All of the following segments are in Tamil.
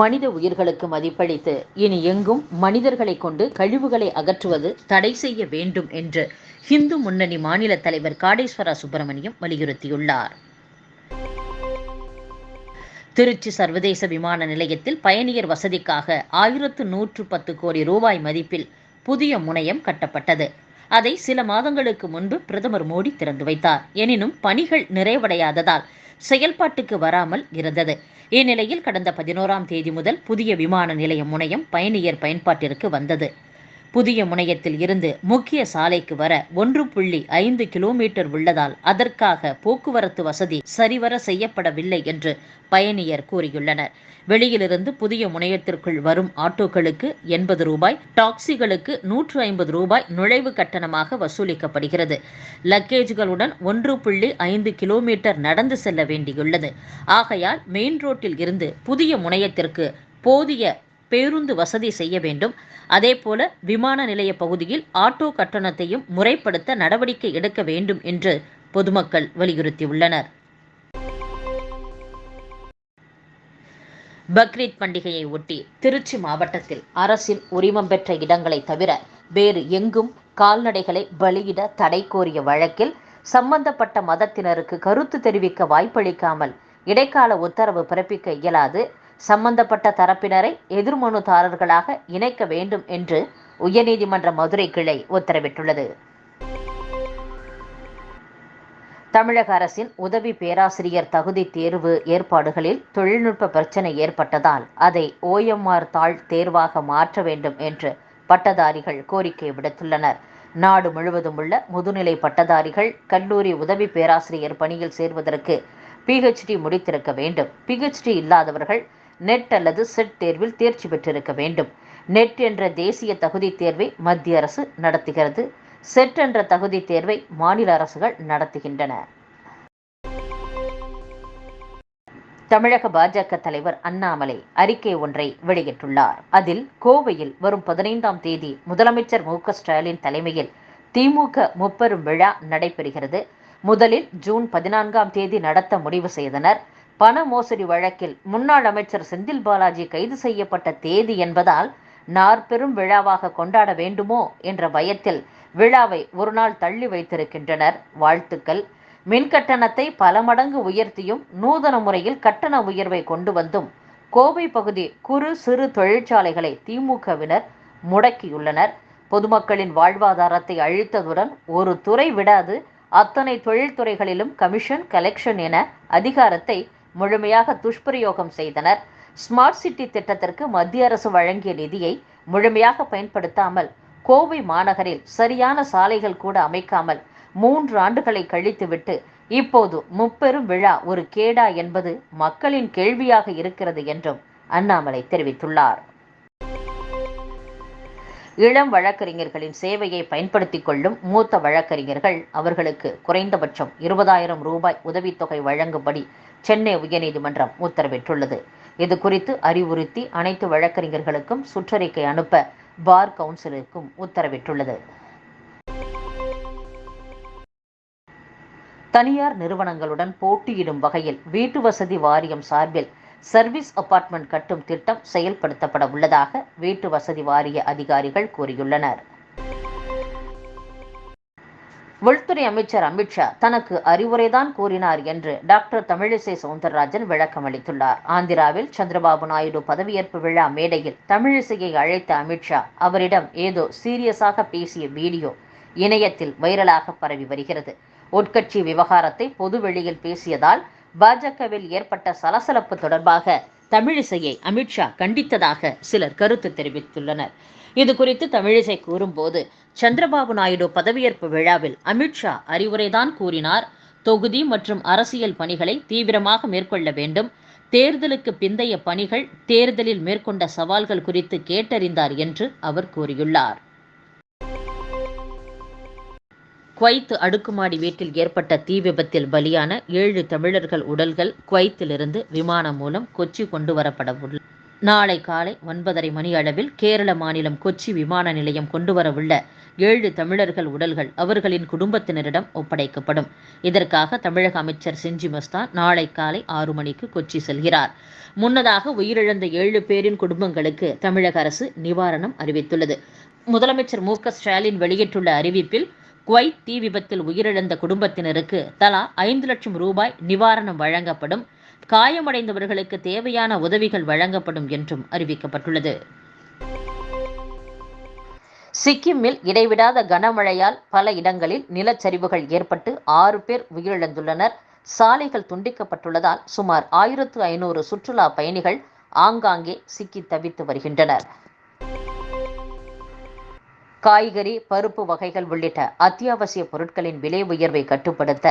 மனித உயிர்களுக்கு மதிப்பளித்து இனி எங்கும் மனிதர்களை கொண்டு கழிவுகளை அகற்றுவது தடை செய்ய வேண்டும் என்று இந்து முன்னணி மாநில தலைவர் காடேஸ்வரா சுப்பிரமணியம் வலியுறுத்தியுள்ளார். திருச்சி சர்வதேச விமான நிலையத்தில் பயணியர் வசதிக்காக ஆயிரத்து நூற்று பத்து கோடி ரூபாய் மதிப்பில் புதிய முனையம் கட்டப்பட்டது. அதை சில மாதங்களுக்கு முன்பு பிரதமர் மோடி திறந்து வைத்தார். எனினும் பணிகள் நிறைவடையாததால் செயல்பாட்டுக்கு வராமல் இருந்தது. இந்நிலையில் கடந்த பதினோராம் தேதி முதல் புதிய விமான நிலைய முனையம் பயணியர் பயன்பாட்டிற்கு வந்தது. புதிய முனையத்தில் இருந்து முக்கிய சாலைக்கு வர ஒன்று புள்ளி ஐந்து கிலோமீட்டர் உள்ளதால் அதற்காக போக்குவரத்து வசதி சரிவர செய்யப்படவில்லை என்று பயணியர் கூறியுள்ளனர். வெளியிலிருந்து புதிய முனையத்திற்குள் வரும் ஆட்டோக்களுக்கு எண்பது ரூபாய் டாக்ஸிகளுக்கு நூற்று ஐம்பது ரூபாய் நுழைவு கட்டணமாக வசூலிக்கப்படுகிறது. லக்கேஜ்களுடன் ஒன்று புள்ளி ஐந்து கிலோமீட்டர் நடந்து செல்ல வேண்டியுள்ளது. ஆகையால் மெயின் ரோட்டில் இருந்து புதிய முனையத்திற்கு போதிய பேருந்து வசதி செய்ய வேண்டும். அதேபோல விமான நிலைய பகுதியில் ஆட்டோ கட்டணத்தையும் முறைப்படுத்த நடவடிக்கை எடுக்க வேண்டும் என்று பொதுமக்கள் வலியுறுத்தியுள்ளனர். பக்ரீத் பண்டிகையை ஒட்டி திருச்சி மாவட்டத்தில் அரசின் உரிமம் பெற்ற இடங்களை தவிர வேறு எங்கும் கால்நடைகளை பலியிட தடை கோரிய வழக்கில் சம்பந்தப்பட்ட மதத்தினருக்கு கருத்து தெரிவிக்க வாய்ப்பளிக்காமல் இடைக்கால உத்தரவு பிறப்பிக்க இயலாது. சம்பந்தப்பட்ட தரப்பினரை எதிர்மனுதாரர்களாக இணைக்க வேண்டும் என்று உயர்நீதிமன்ற மதுரை கிளை உத்தரவிட்டுள்ளது. தமிழக அரசின் உதவி பேராசிரியர் தகுதி தேர்வு ஏற்பாடுகளில் தொழில்நுட்ப பிரச்சனை ஏற்பட்டதால் அதை ஓஎம்ஆர் தாழ் தேர்வாக மாற்ற வேண்டும் என்று பட்டதாரிகள் கோரிக்கை விடுத்துள்ளனர். நாடு முழுவதும் உள்ள முதுநிலை பட்டதாரிகள் கல்லூரி உதவி பேராசிரியர் பணியில் சேர்வதற்கு பிஹெச்டி முடித்திருக்க வேண்டும். பிஹெச்டி இல்லாதவர்கள் நெட் அல்லது செட் தேர்வில் தேர்ச்சி பெற்றிருக்க வேண்டும். நெட் என்ற தேசிய தகுதி தேர்வை மத்திய அரசு நடத்துகிறது. செட் என்ற தகுதி தேர்வை மாநில அரசுகள் நடத்துகின்றன. தமிழக பாஜக தலைவர் அண்ணாமலை அறிக்கை ஒன்றை வெளியிட்டுள்ளார். அதில் கோவையில் வரும் பதினைந்தாம் தேதி முதலமைச்சர் மு ஸ்டாலின் தலைமையில் திமுக முப்பெரும் விழா நடைபெறுகிறது. முதலில் ஜூன் பதினான்காம் தேதி நடத்த முடிவு செய்தனர். பண மோசடி வழக்கில் முன்னாள் அமைச்சர் செந்தில் பாலாஜி கைது செய்யப்பட்ட தேதி என்பதால் நாற்பெரும் விழாவாக கொண்டாட வேண்டுமோ என்ற பயத்தில் விழாவை ஒரு நாள் தள்ளி வைத்திருக்கின்றனர். வாழ்த்துக்கள். மின் கட்டணத்தை பல மடங்கு உயர்த்தியும் நூதன முறையில் கட்டண உயர்வை கொண்டு வந்தும் கோவை பகுதி குறு சிறு தொழிற்சாலைகளை திமுகவினர் முடக்கியுள்ளனர். பொதுமக்களின் வாழ்வாதாரத்தை அழித்ததுடன் ஒரு துறை விடாது அத்தனை தொழில்துறைகளிலும் கமிஷன் கலெக்ஷன் என அதிகாரத்தை முழுமையாக துஷ்பிரயோகம் செய்தனர். ஸ்மார்ட் சிட்டி திட்டத்திற்கு மத்திய அரசு வழங்கிய நிதியை முழுமையாக பயன்படுத்தாமல் கோவை மாநகரில் சரியான சாலைகள் கூட அமைக்காமல் மூன்று ஆண்டுகளை கழித்துவிட்டு இப்போது முப்பெரும் விழா ஒரு கேடா என்பது மக்களின் கேள்வியாக இருக்கிறது என்றும் அண்ணாமலை தெரிவித்துள்ளார். இளம் வழக்கறிஞர்களின் சேவையை பயன்படுத்திக் கொள்ளும் மூத்த வழக்கறிஞர்கள் அவர்களுக்கு குறைந்தபட்சம் இருபதாயிரம் ரூபாய் உதவித்தொகை வழங்கும்படி சென்னை உயர்நீதிமன்றம் உத்தரவிட்டுள்ளது. இது குறித்து அறிவுறுத்தி அனைத்து வழக்கறிஞர்களுக்கும் சுற்றறிக்கை அனுப்ப பார் கவுன்சிலுக்கும் உத்தரவிட்டுள்ளது. தனியார் நிறுவனங்களுடன் போட்டியிடும் வகையில் வீட்டு வசதி வாரியம் சார்பில் சர்வீஸ் அபார்ட்மெண்ட் கட்டும் திட்டம் செயல்படுத்தப்பட உள்ளதாக வீட்டு வசதி வாரிய அதிகாரிகள் கூறியுள்ளனர். உள்துறை அமைச்சர் அமித்ஷா தனக்கு அறிவுரைதான் கூறினார் என்று டாக்டர் தமிழிசை சவுந்தரராஜன் விளக்கம் அளித்துள்ளார். ஆந்திராவில் சந்திரபாபு நாயுடு பதவியேற்பு விழா மேடையில் தமிழிசையை அழைத்த அமித்ஷா அவரிடம் ஏதோ சீரியஸாக பேசிய வீடியோ இணையத்தில் வைரலாக பரவி வருகிறது. உட்கட்சி விவகாரத்தை பொதுவெளியில் பேசியதால் பாஜகவில் ஏற்பட்ட சலசலப்பு தொடர்பாக தமிழிசையை அமித்ஷா கண்டித்ததாக சிலர் கருத்து தெரிவித்துள்ளனர். இது குறித்து தமிழிசை கூறும்போது சந்திரபாபு நாயுடு பதவியேற்பு விழாவில் அமித்ஷா அறிவுரைதான் கூறினார். தொகுதி மற்றும் அரசியல் பணிகளை தீவிரமாக மேற்கொள்ள வேண்டும். தேர்தலுக்கு பிந்தைய பணிகள் தேர்தலில் மேற்கொண்ட சவால்கள் குறித்து கேட்டறிந்தார் என்று அவர் கூறியுள்ளார். குவைத் அடுக்குமாடி வீட்டில் ஏற்பட்ட தீ விபத்தில் பலியான ஏழு தமிழர்கள் உடல்கள் குவைத்திலிருந்து விமானம் மூலம் கொச்சி கொண்டு வரப்பட நாளை காலை ஒன்பதரை மணி அளவில் கேரள மாநிலம் கொச்சி விமான நிலையம் கொண்டு வரவுள்ள ஏழு தமிழர்கள் உடல்கள் அவர்களின் குடும்பத்தினரிடம் ஒப்படைக்கப்படும். இதற்காக தமிழக அமைச்சர் செஞ்சி மஸ்தான் நாளை காலை ஆறு மணிக்கு கொச்சி செல்கிறார். முன்னதாக உயிரிழந்த ஏழு பேரின் குடும்பங்களுக்கு தமிழக அரசு நிவாரணம் அறிவித்துள்ளது. முதலமைச்சர் மு ஸ்டாலின் வெளியிட்டுள்ள அறிவிப்பில் குவைத் தீ விபத்தில் உயிரிழந்த குடும்பத்தினருக்கு தலா ஐந்து லட்சம் ரூபாய் நிவாரணம் வழங்கப்படும். காயமடைந்தவர்களுக்கு தேவையான உதவிகள் வழங்கப்படும் என்றும் அறிவிக்கப்பட்டுள்ளது. சிக்கிமில் இடைவிடாத கனமழையால் பல இடங்களில் நிலச்சரிவுகள் ஏற்பட்டு ஆறு பேர் உயிரிழந்துள்ளனர். சாலைகள் துண்டிக்கப்பட்டுள்ளதால் சுமார் ஆயிரத்து ஐநூறு சுற்றுலா பயணிகள் ஆங்காங்கே சிக்கி தவித்து வருகின்றனர். காய்கறி பருப்பு வகைகள் உள்ளிட்ட அத்தியாவசிய பொருட்களின் விலை உயர்வை கட்டுப்படுத்த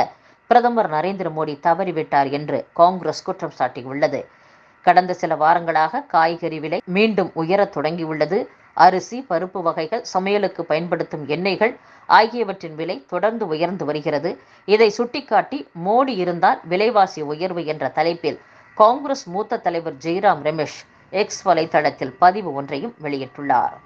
பிரதமர் நரேந்திர மோடி தவறிவிட்டார் என்று காங்கிரஸ் குற்றம் சாட்டியுள்ளது. கடந்த சில வாரங்களாக காய்கறி விலை மீண்டும் உயரத் தொடங்கியுள்ளது. அரிசி பருப்பு வகைகள் சமையலுக்கு பயன்படுத்தும் எண்ணெய்கள் ஆகியவற்றின் விலை தொடர்ந்து உயர்ந்து வருகிறது. இதை சுட்டிக்காட்டி மோடி இருந்தால் விலைவாசி உயர்வு என்ற தலைப்பில் காங்கிரஸ் மூத்த தலைவர் ஜெய்ராம் ரமேஷ் எக்ஸ் வலைதளத்தில் பதிவு ஒன்றையும் வெளியிட்டுள்ளார்.